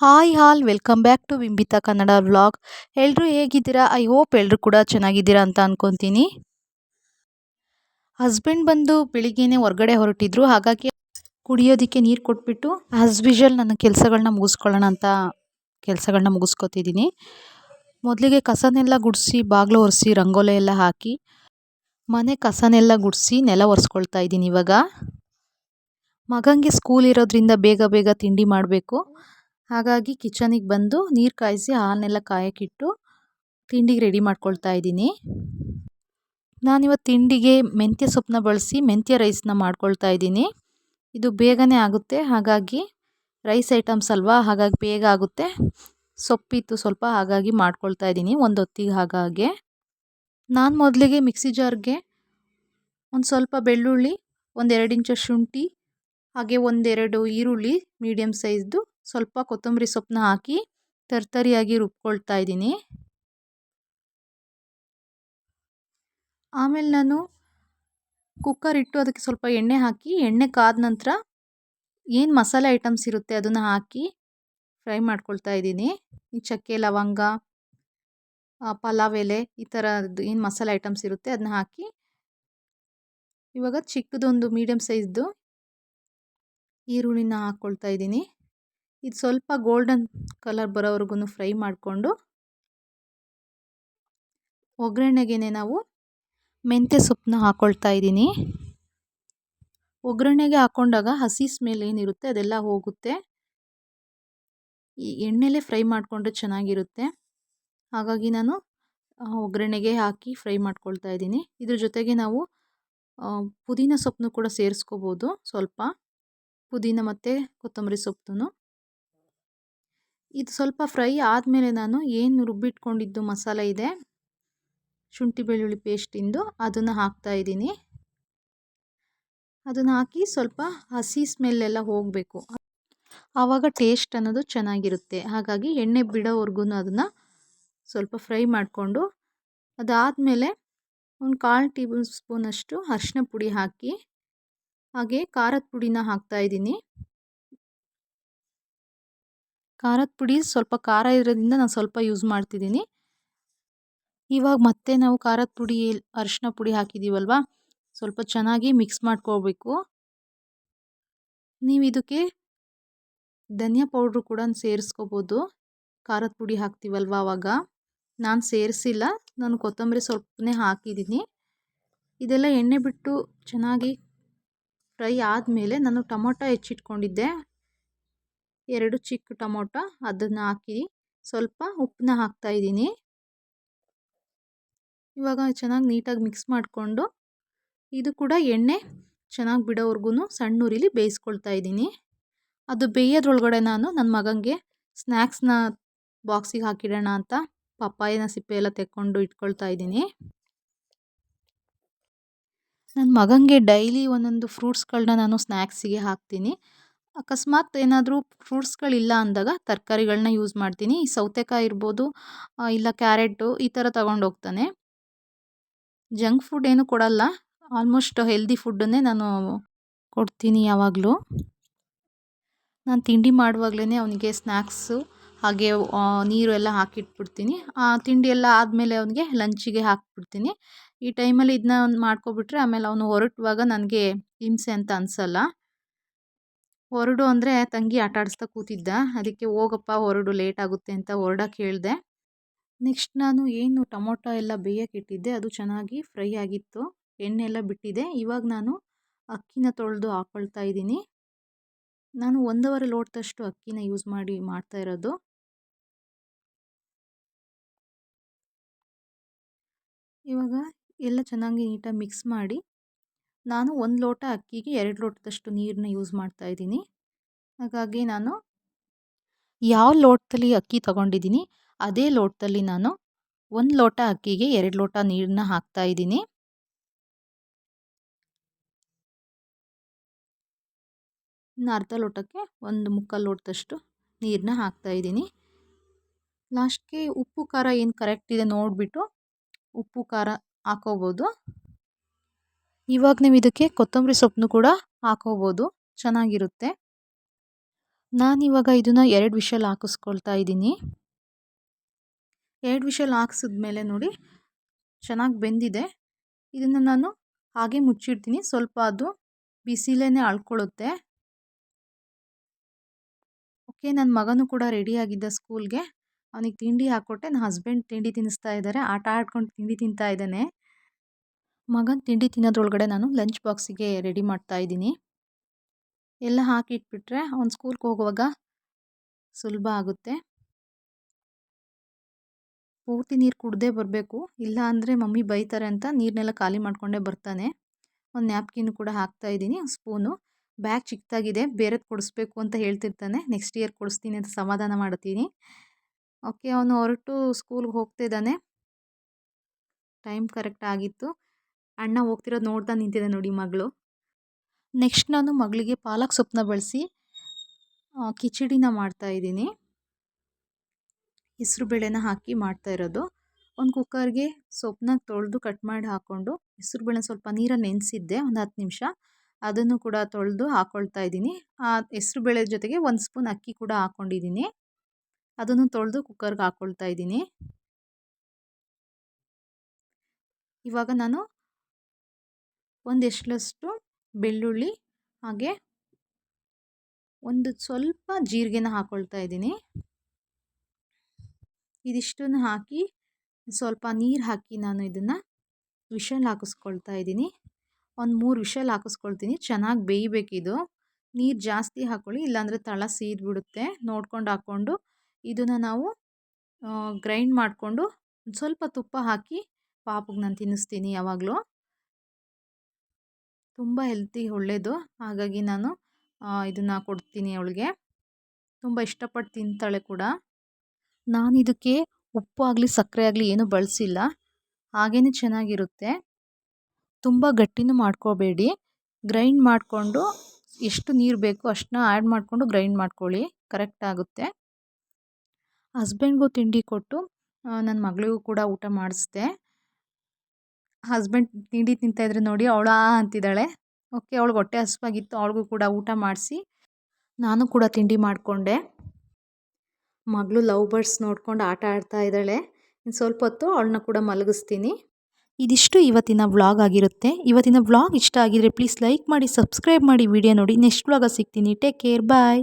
Hi all, welcome back to Bimbita Kannada vlog. ಎಲ್ಲರೂ ಹೇಗಿದ್ದೀರಾ? I hope ಎಲ್ಲರೂ ಕೂಡ ಚೆನ್ನಾಗಿದ್ದೀರಾ ಅಂತ ಅಂದ್ಕೊತೀನಿ ಹಸ್ಬೆಂಡ್ ಬಂದು ಬೆಳಿಗ್ಗೆನೆ ಹೊರಗಡೆ ಹೊರಟಿದ್ರು, ಹಾಗಾಗಿ ಕುಡಿಯೋದಕ್ಕೆ ನೀರು ಕೊಟ್ಬಿಟ್ಟು ಆ್ಯಸ್ ಯೂಶುವಲ್ ನನ್ನ ಕೆಲಸಗಳನ್ನ ಮುಗಿಸ್ಕೊಳ್ಳೋಣ ಅಂತ ಕೆಲಸಗಳನ್ನ ಮುಗಿಸ್ಕೊತಿದ್ದೀನಿ. ಮೊದಲಿಗೆ ಕಸನೆಲ್ಲ ಗುಡಿಸಿ, ಬಾಗಿಲು ಒರೆಸಿ, ರಂಗೋಲೆ ಎಲ್ಲ ಹಾಕಿ, ಮನೆ ಕಸನೆಲ್ಲ ಗುಡಿಸಿ, ನೆಲ ಒರೆಸ್ಕೊಳ್ತಾ ಇದ್ದೀನಿ ಇವಾಗ. ಮಗನಿಗೆ ಸ್ಕೂಲ್ ಇರೋದ್ರಿಂದ ಬೇಗ ಬೇಗ ತಿಂಡಿ ಮಾಡಬೇಕು. ಹಾಗಾಗಿ ಕಿಚನಿಗೆ ಬಂದು ನೀರು ಕಾಯಿಸಿ ಹಾಲನ್ನೆಲ್ಲ ಕಾಯಕ್ಕಿಟ್ಟು ತಿಂಡಿಗೆ ರೆಡಿ ಮಾಡ್ಕೊಳ್ತಾ ಇದ್ದೀನಿ. ನಾನಿವತ್ತು ತಿಂಡಿಗೆ ಮೆಂತ್ಯ ಸೊಪ್ಪನ್ನ ಬಳಸಿ ಮೆಂತ್ಯ ರೈಸ್ನ ಮಾಡ್ಕೊಳ್ತಾ ಇದ್ದೀನಿ. ಇದು ಬೇಗನೆ ಆಗುತ್ತೆ, ಹಾಗಾಗಿ ರೈಸ್ ಐಟಮ್ಸ್ ಅಲ್ವಾ, ಹಾಗಾಗಿ ಬೇಗ ಆಗುತ್ತೆ. ಸೊಪ್ಪಿತ್ತು ಸ್ವಲ್ಪ ಹಾಗಾಗಿ ಮಾಡ್ಕೊಳ್ತಾ ಇದ್ದೀನಿ, ಒಂದು ಹೊತ್ತಿಗೆ ಹಾಗಾಗಿ. ನಾನು ಮೊದಲಿಗೆ ಮಿಕ್ಸಿ ಜಾರ್ಗೆ ಒಂದು ಸ್ವಲ್ಪ ಬೆಳ್ಳುಳ್ಳಿ ಒಂದೆರಡು ಇಂಚು ಶುಂಠಿ, ಹಾಗೆ ಒಂದೆರಡು ಈರುಳ್ಳಿ ಮೀಡಿಯಮ್ ಸೈಜ್ದು ಸ್ವಲ್ಪ ಕೊತ್ತಂಬರಿ ಸೊಪ್ಪನ್ನ ಹಾಕಿ ತರ್ತರಿಯಾಗಿ ರುಬ್ಕೊಳ್ತಾ ಇದ್ದೀನಿ. ಆಮೇಲೆ ನಾನು ಕುಕ್ಕರ್ ಇಟ್ಟು ಅದಕ್ಕೆ ಸ್ವಲ್ಪ ಎಣ್ಣೆ ಹಾಕಿ, ಎಣ್ಣೆ ಕಾದ ನಂತರ ಏನು ಮಸಾಲೆ ಐಟಮ್ಸ್ ಇರುತ್ತೆ ಅದನ್ನು ಹಾಕಿ ಫ್ರೈ ಮಾಡ್ಕೊಳ್ತಾ ಇದ್ದೀನಿ. ಈ ಚಕ್ಕೆ, ಲವಂಗ ಪಲಾವ್ ಎಲೆ ಈ ಥರದ್ದು ಏನು ಮಸಾಲೆ ಐಟಮ್ಸ್ ಇರುತ್ತೆ ಅದನ್ನ ಹಾಕಿ ಇವಾಗ ಚಿಕ್ಕದೊಂದು ಮೀಡಿಯಮ್ ಸೈಜ್ದು ಈರುಳ್ಳಿನ ಹಾಕ್ಕೊಳ್ತಾ ಇದ್ದೀನಿ. ಇದು ಸ್ವಲ್ಪ ಗೋಲ್ಡನ್ ಕಲರ್ ಬರೋವರೆಗೂ ಫ್ರೈ ಮಾಡಿಕೊಂಡು ಒಗ್ಗರಣೆಗೆ ನಾವು ಮೆಂತ್ಯ ಸೊಪ್ಪನ್ನ ಹಾಕ್ಕೊಳ್ತಾ ಇದ್ದೀನಿ. ಒಗ್ಗರಣೆಗೆ ಹಾಕ್ಕೊಂಡಾಗ ಹಸಿ ಸ್ಮೆಲ್ ಏನಿರುತ್ತೆ ಅದೆಲ್ಲ ಹೋಗುತ್ತೆ. ಈ ಎಣ್ಣೆಲೇ ಫ್ರೈ ಮಾಡಿಕೊಂಡ್ರೆ ಚೆನ್ನಾಗಿರುತ್ತೆ. ಹಾಗಾಗಿ ನಾನು ಒಗ್ಗರಣೆಗೆ ಹಾಕಿ ಫ್ರೈ ಮಾಡ್ಕೊಳ್ತಾ ಇದ್ದೀನಿ. ಇದ್ರ ಜೊತೆಗೆ ನಾವು ಪುದೀನ ಸೊಪ್ಪನ್ನು ಕೂಡ ಸೇರಿಸ್ಕೋಬೋದು ಸ್ವಲ್ಪ. ಪುದೀನ ಮತ್ತು ಕೊತ್ತಂಬರಿ ಸೊಪ್ಪನ್ನು ಇದು ಸ್ವಲ್ಪ ಫ್ರೈ ಆದಮೇಲೆ ನಾನು ಏನು ರುಬ್ಬಿಟ್ಕೊಂಡಿದ್ದು ಮಸಾಲೆ ಇದೆ. ಶುಂಠಿ ಬೆಳ್ಳುಳ್ಳಿ ಪೇಸ್ಟಿಂದು ಅದನ್ನು ಹಾಕ್ತಾ ಇದ್ದೀನಿ. ಅದನ್ನು ಹಾಕಿ ಸ್ವಲ್ಪ ಹಸಿ ಸ್ಮೆಲ್ಲೆಲ್ಲ ಹೋಗಬೇಕು. ಆವಾಗ ಟೇಸ್ಟ್ ಅನ್ನೋದು ಚೆನ್ನಾಗಿರುತ್ತೆ. ಹಾಗಾಗಿ ಎಣ್ಣೆ ಬಿಡೋವರೆಗೂ ಅದನ್ನು ಸ್ವಲ್ಪ ಫ್ರೈ ಮಾಡಿಕೊಂಡು ಅದಾದಮೇಲೆ ಒಂದು ಕಾಲು ಟೇಬಲ್ ಸ್ಪೂನಷ್ಟು ಅರಿಶಿನ ಪುಡಿ ಹಾಕಿ ಹಾಗೆ ಖಾರದ ಪುಡಿನ ಹಾಕ್ತಾ ಇದ್ದೀನಿ. ಖಾರದ ಪುಡಿ ಸ್ವಲ್ಪ ಖಾರ ಇರೋದ್ರಿಂದ ನಾನು ಸ್ವಲ್ಪ ಯೂಸ್ ಮಾಡ್ತಿದ್ದೀನಿ. ಇವಾಗ ಮತ್ತೆ ನಾವು ಖಾರದ ಪುಡಿ ಅರಿಶಿನ ಪುಡಿ ಹಾಕಿದ್ದೀವಲ್ವ ಸ್ವಲ್ಪ ಚೆನ್ನಾಗಿ ಮಿಕ್ಸ್ ಮಾಡ್ಕೋಬೇಕು ನೀವು ಇದಕ್ಕೆ ಧನಿಯಾ ಪೌಡ್ರು ಕೂಡ ಸೇರಿಸ್ಕೋಬೋದು. ಖಾರದ ಪುಡಿ ಹಾಕ್ತೀವಲ್ವ ಆವಾಗ ನಾನು ಸೇರಿಸಿಲ್ಲ. ನಾನು ಕೊತ್ತಂಬರಿ ಸ್ವಲ್ಪನೇ ಹಾಕಿದ್ದೀನಿ ಇದೆಲ್ಲ ಎಣ್ಣೆ ಬಿಟ್ಟು ಚೆನ್ನಾಗಿ ಫ್ರೈ ಆದಮೇಲೆ ನಾನು ಟೊಮೊಟೊ ಹೆಚ್ಚಿಟ್ಕೊಂಡಿದ್ದೆ. ಎರಡು ಚಿಕ್ಕ ಟೊಮೊಟೊ ಅದನ್ನು ಹಾಕಿ ಸ್ವಲ್ಪ ಉಪ್ಪನ್ನ ಹಾಕ್ತಾಯಿದ್ದೀನಿ ಇವಾಗ ಚೆನ್ನಾಗಿ ನೀಟಾಗಿ ಮಿಕ್ಸ್ ಮಾಡಿಕೊಂಡು ಇದು ಕೂಡ ಎಣ್ಣೆ ಚೆನ್ನಾಗಿ ಬಿಡೋವರೆಗೂ ಸಣ್ಣ ಉರಿಲಿ ಬೇಯಿಸ್ಕೊಳ್ತಾ ಇದ್ದೀನಿ. ಅದು ಬೇಯೋದ್ರೊಳಗಡೆ ನಾನು ನನ್ನ ಮಗನಿಗೆ ಸ್ನ್ಯಾಕ್ಸ್ನ ಬಾಕ್ಸಿಗೆ ಹಾಕಿಡೋಣ ಅಂತ ಪಪ್ಪಾಯನ ಸಿಪ್ಪೆ ಎಲ್ಲ ತೆಕ್ಕೊಂಡು ಇಟ್ಕೊಳ್ತಾ ಇದ್ದೀನಿ. ನನ್ನ ಮಗನಿಗೆ ಡೈಲಿ ಒಂದೊಂದು ಫ್ರೂಟ್ಸ್ಗಳನ್ನ ನಾನು ಸ್ನ್ಯಾಕ್ಸಿಗೆ ಹಾಕ್ತೀನಿ. ಅಕಸ್ಮಾತ್ ಏನಾದರೂ ಫ್ರೂಟ್ಸ್ಗಳಿಲ್ಲ ಅಂದಾಗ ತರಕಾರಿಗಳನ್ನ ಯೂಸ್ ಮಾಡ್ತೀನಿ. ಸೌತೆಕಾಯಿ ಇರ್ಬೋದು ಇಲ್ಲ ಕ್ಯಾರೆಟು ಈ ಥರ ತಗೊಂಡು ಹೋಗ್ತಾನೆ ಜಂಕ್ ಫುಡ್ ಏನು ಕೊಡಲ್ಲ. ಆಲ್ಮೋಸ್ಟ್ ಹೆಲ್ದಿ ಫುಡ್ಡನ್ನೇ ನಾನು ಕೊಡ್ತೀನಿ ಯಾವಾಗಲೂ. ನಾನು ತಿಂಡಿ ಮಾಡುವಾಗಲೇ ಅವನಿಗೆ ಸ್ನ್ಯಾಕ್ಸು ಹಾಗೆ ನೀರು ಎಲ್ಲ ಹಾಕಿಟ್ಬಿಡ್ತೀನಿ. ತಿಂಡಿ ಎಲ್ಲ ಆದಮೇಲೆ ಅವನಿಗೆ ಲಂಚಿಗೆ ಹಾಕಿಬಿಡ್ತೀನಿ. ಈ ಟೈಮಲ್ಲಿ ಇದನ್ನ ಒಂದು ಮಾಡ್ಕೊಬಿಟ್ರೆ ಆಮೇಲೆ ಅವನು ಹೊರಟುವಾಗ ನನಗೆ ಹಿಂಸೆ ಅಂತ ಅನಿಸಲ್ಲ. ಹೊರಡು ಅಂದರೆ ತಂಗಿ ಆಟ ಆಡಿಸ್ತಾ ಕೂತಿದ್ದ. ಅದಕ್ಕೆ, ಹೋಗಪ್ಪ, ಹೊರಡು ಲೇಟ್ ಆಗುತ್ತೆ ಅಂತ ಹೊರಡಕ್ಕೆ ಹೇಳಿದೆ. ನೆಕ್ಸ್ಟ್ ನಾನು ಏನು ಟೊಮೊಟೊ ಎಲ್ಲ ಬೇಯಕ್ಕೆ ಇಟ್ಟಿದ್ದೆ, ಅದು ಚೆನ್ನಾಗಿ ಫ್ರೈ ಆಗಿತ್ತು. ಎಣ್ಣೆ ಎಲ್ಲ ಬಿಟ್ಟಿದೆ. ಇವಾಗ ನಾನು ಅಕ್ಕಿನ ತೊಳೆದು ಹಾಕ್ಕೊಳ್ತಾ ಇದ್ದೀನಿ. ನಾನು ಒಂದೂವರೆ ಲೋಟದಷ್ಟು ಅಕ್ಕಿನ ಯೂಸ್ ಮಾಡಿ ಮಾಡ್ತಾ ಇರೋದು. ಇವಾಗ ಎಲ್ಲ ಚೆನ್ನಾಗಿ ನೀಟಾಗಿ ಮಿಕ್ಸ್ ಮಾಡಿ ನಾನು ಒಂದು ಲೋಟ ಅಕ್ಕಿಗೆ ಎರಡು ಲೋಟದಷ್ಟು ನೀರನ್ನ ಯೂಸ್ ಮಾಡ್ತಾ ಇದ್ದೀನಿ. ಹಾಗಾಗಿ ನಾನು ಯಾವ ಲೋಟದಲ್ಲಿ ಅಕ್ಕಿ ತಗೊಂಡಿದ್ದೀನಿ, ಅದೇ ಲೋಟದಲ್ಲಿ ನಾನು ಒಂದು ಲೋಟ ಅಕ್ಕಿಗೆ ಎರಡು ಲೋಟ ನೀರನ್ನ ಹಾಕ್ತಾ ಇದ್ದೀನಿ. ಇನ್ನು ಅರ್ಧ ಲೋಟಕ್ಕೆ ಒಂದು ಮುಕ್ಕಾಲು ಲೋಟದಷ್ಟು ನೀರನ್ನ ಹಾಕ್ತಾ ಇದ್ದೀನಿ. ಲಾಸ್ಟ್ಗೆ ಉಪ್ಪು ಖಾರ ಏನು ಕರೆಕ್ಟ್ ಇದೆ ನೋಡಿಬಿಟ್ಟು ಉಪ್ಪು ಖಾರ ಹಾಕೋಬೋದು. ಇವಾಗ ನೀವು ಇದಕ್ಕೆ ಕೊತ್ತಂಬರಿ ಸೊಪ್ಪನ್ನು ಕೂಡ ಹಾಕೋಬೋದು. ಚೆನ್ನಾಗಿರುತ್ತೆ. ನಾನಿವಾಗ ಇದನ್ನು ಎರಡು ವಿಷಲ್ ಹಾಕಿಸ್ಕೊಳ್ತಾ ಇದ್ದೀನಿ. ಎರಡು ವಿಷಲ್ ಹಾಕ್ಸಿದ್ಮೇಲೆ ನೋಡಿ ಚೆನ್ನಾಗಿ ಬೆಂದಿದೆ. ಇದನ್ನು ನಾನು ಹಾಗೆ ಮುಚ್ಚಿಡ್ತೀನಿ. ಸ್ವಲ್ಪ ಅದು ಬಿಸಿಲೇ ಅಳ್ಕೊಳ್ಳುತ್ತೆ ಓಕೆ ನನ್ನ ಮಗನೂ ಕೂಡ ರೆಡಿಯಾಗಿದ್ದ ಸ್ಕೂಲ್ಗೆ. ಅವನಿಗೆ ತಿಂಡಿ ಹಾಕ್ಕೊಟ್ಟೆ ನನ್ನ ಹಸ್ಬೆಂಡ್ ತಿಂಡಿ ತಿನ್ನಿಸ್ತಾ ಇದ್ದಾರೆ ಆಟ ಆಡ್ಕೊಂಡು ತಿಂಡಿ ತಿಂತಾ ಇದ್ದಾನೆ. ಮಗನ ತಿಂಡಿ ತಿನ್ನೋದ್ರೊಳಗಡೆ ನಾನು ಲಂಚ್ ಬಾಕ್ಸಿಗೆ ರೆಡಿ ಮಾಡ್ತಾ ಇದ್ದೀನಿ. ಎಲ್ಲ ಹಾಕಿಟ್ಬಿಟ್ರೆ ಅವ್ನು ಸ್ಕೂಲ್ಗೆ ಹೋಗುವಾಗ ಸುಲಭ ಆಗುತ್ತೆ. ಪೂರ್ತಿ ನೀರು ಕುಡ್ದೇ ಬರಬೇಕು. ಇಲ್ಲ ಅಂದರೆ ಮಮ್ಮಿ ಬೈತಾರೆ ಅಂತ ನೀರನ್ನೆಲ್ಲ ಖಾಲಿ ಮಾಡಿಕೊಂಡೇ ಬರ್ತಾನೆ. ಒಂದು ನ್ಯಾಪ್ಕಿನ್ ಕೂಡ ಹಾಕ್ತಾ ಇದ್ದೀನಿ ಸ್ಪೂನು ಬ್ಯಾಗ್ ಚಿಕ್ಕದಾಗಿದೆ ಬೇರೆದು ಕೊಡಿಸ್ಬೇಕು ಅಂತ ಹೇಳ್ತಿರ್ತಾನೆ. ನೆಕ್ಸ್ಟ್ ಇಯರ್ ಕೊಡಿಸ್ತೀನಿ ಅಂತ ಸಮಾಧಾನ ಮಾಡ್ತೀನಿ. ಓಕೆ ಅವನು ಹೊರಟು ಸ್ಕೂಲ್ಗೆ ಹೋಗ್ತಿದ್ದಾನೆ ಟೈಮ್ ಕರೆಕ್ಟ್ ಆಗಿತ್ತು. ಅಣ್ಣ ಹೋಗ್ತಿರೋದು ನೋಡ್ತಾ ನಿಂತಿದೆ ನೋಡಿ ಮಗಳು. ನೆಕ್ಸ್ಟ್ ನಾನು ಮಗಳಿಗೆ ಪಾಲಕ್ ಸೊಪ್ಪನ್ನ ಬಳಸಿ ಕಿಚಡಿನ ಮಾಡ್ತಾ ಇದ್ದೀನಿ. ಹೆಸ್ರು ಬೇಳೆನ ಹಾಕಿ ಮಾಡ್ತಾ ಇರೋದು. ಒಂದು ಕುಕ್ಕರ್ಗೆ ಸೊಪ್ಪನ್ನ ತೊಳೆದು ಕಟ್ ಮಾಡಿ ಹಾಕ್ಕೊಂಡು ಹೆಸ್ರು ಬೇಳೆ ಸ್ವಲ್ಪ ನೀರನ್ನು ನೆನೆಸಿದ್ದೆ, ಒಂದು ಹತ್ತು ನಿಮಿಷ. ಅದನ್ನು ಕೂಡ ತೊಳೆದು ಹಾಕ್ಕೊಳ್ತಾ ಇದ್ದೀನಿ. ಆ, ಹೆಸ್ರು ಬೇಳೆ ಜೊತೆಗೆ ಒಂದು ಸ್ಪೂನ್ ಅಕ್ಕಿ ಕೂಡ ಹಾಕ್ಕೊಂಡಿದ್ದೀನಿ ಅದನ್ನು ತೊಳೆದು ಕುಕ್ಕರ್ಗೆ ಹಾಕ್ಕೊಳ್ತಾ ಇದ್ದೀನಿ. ಇವಾಗ ನಾನು ಒಂದು ಎಷ್ಟಲಷ್ಟು ಬೆಳ್ಳುಳ್ಳಿ, ಹಾಗೆ ಒಂದು ಸ್ವಲ್ಪ ಜೀರಿಗೆನ ಹಾಕ್ಕೊಳ್ತಾ ಇದ್ದೀನಿ. ಇದಿಷ್ಟನ್ನು ಹಾಕಿ ಸ್ವಲ್ಪ ನೀರು ಹಾಕಿ ನಾನು ಇದನ್ನು ವಿಷಲ್ ಹಾಕಿಸ್ಕೊಳ್ತಾ ಇದ್ದೀನಿ. ಒಂದು ಮೂರು ವಿಷಲ್ ಹಾಕಿಸ್ಕೊಳ್ತೀನಿ. ಚೆನ್ನಾಗಿ ಬೇಯಬೇಕಿದು. ನೀರು ಜಾಸ್ತಿ ಹಾಕ್ಕೊಳ್ಳಿ ಇಲ್ಲಾಂದರೆ ತಳ ಸೀದ್ಬಿಡುತ್ತೆ. ನೋಡ್ಕೊಂಡು ಹಾಕ್ಕೊಂಡು ಇದನ್ನು ನಾವು ಗ್ರೈಂಡ್ ಮಾಡಿಕೊಂಡು ಸ್ವಲ್ಪ ತುಪ್ಪ ಹಾಕಿ ಪಾಪಗೆ ನಾನು ತಿನ್ನಿಸ್ತೀನಿ ಯಾವಾಗಲೂ. ತುಂಬ ಹೆಲ್ತಿ ಒಳ್ಳೆಯದು ಹಾಗಾಗಿ ನಾನು ಇದನ್ನು ಕೊಡ್ತೀನಿ ಅವಳಿಗೆ. ತುಂಬ ಇಷ್ಟಪಟ್ಟು ತಿಂತಾಳೆ ಕೂಡ. ನಾನು ಇದಕ್ಕೆ ಉಪ್ಪು ಆಗಲಿ ಸಕ್ಕರೆ ಆಗಲಿ ಏನೂ ಬಳಸಿಲ್ಲ. ಹಾಗೇ ಚೆನ್ನಾಗಿರುತ್ತೆ. ತುಂಬ ಗಟ್ಟಿನೂ ಮಾಡ್ಕೋಬೇಡಿ. ಗ್ರೈಂಡ್ ಮಾಡಿಕೊಂಡು ಎಷ್ಟು ನೀರು ಬೇಕು ಅಷ್ಟನ್ನ ಆ್ಯಡ್ ಮಾಡಿಕೊಂಡು ಗ್ರೈಂಡ್ ಮಾಡ್ಕೊಳ್ಳಿ. ಕರೆಕ್ಟ್ ಆಗುತ್ತೆ. ಹಸ್ಬೆಂಡ್ಗೂ ತಿಂಡಿ ಕೊಟ್ಟು ನನ್ನ ಮಗಳಿಗೂ ಕೂಡ ಊಟ ಮಾಡಿಸ್ದೆ. ಹಸ್ಬೆಂಡ್ ತಿಂಡಿ ತಿಂತಾಯಿದ್ರೆ ನೋಡಿ ಅವಳು ಆ ಅಂತಿದ್ದಾಳೆ. ಓಕೆ ಅವಳಿಗೆ ಹೊಟ್ಟೆ ಹಸುವಾಗಿತ್ತು, ಅವಳಿಗೂ ಕೂಡ ಊಟ ಮಾಡಿಸಿ. ನಾನು ಕೂಡ ತಿಂಡಿ ಮಾಡಿಕೊಂಡೆ. ಮಗಳು ಲವ್ ಬರ್ಡ್ಸ್ ನೋಡ್ಕೊಂಡು ಆಟ ಆಡ್ತಾ ಇದ್ದಾಳೆ. ಇನ್ನು ಸ್ವಲ್ಪ ಹೊತ್ತು ಅವಳನ್ನ ಕೂಡ ಮಲಗಿಸ್ತೀನಿ. ಇದಿಷ್ಟು ಇವತ್ತಿನ ವ್ಲಾಗ್ ಆಗಿರುತ್ತೆ. ಇವತ್ತಿನ ವ್ಲಾಗ್ ಇಷ್ಟ ಆಗಿದ್ರೆ ಪ್ಲೀಸ್ ಲೈಕ್ ಮಾಡಿ ಸಬ್ಸ್ಕ್ರೈಬ್ ಮಾಡಿ ವಿಡಿಯೋ ನೋಡಿ. ನೆಕ್ಸ್ಟ್ ವ್ಲಾಗ ಸಿಗ್ತೀನಿ. Take care bye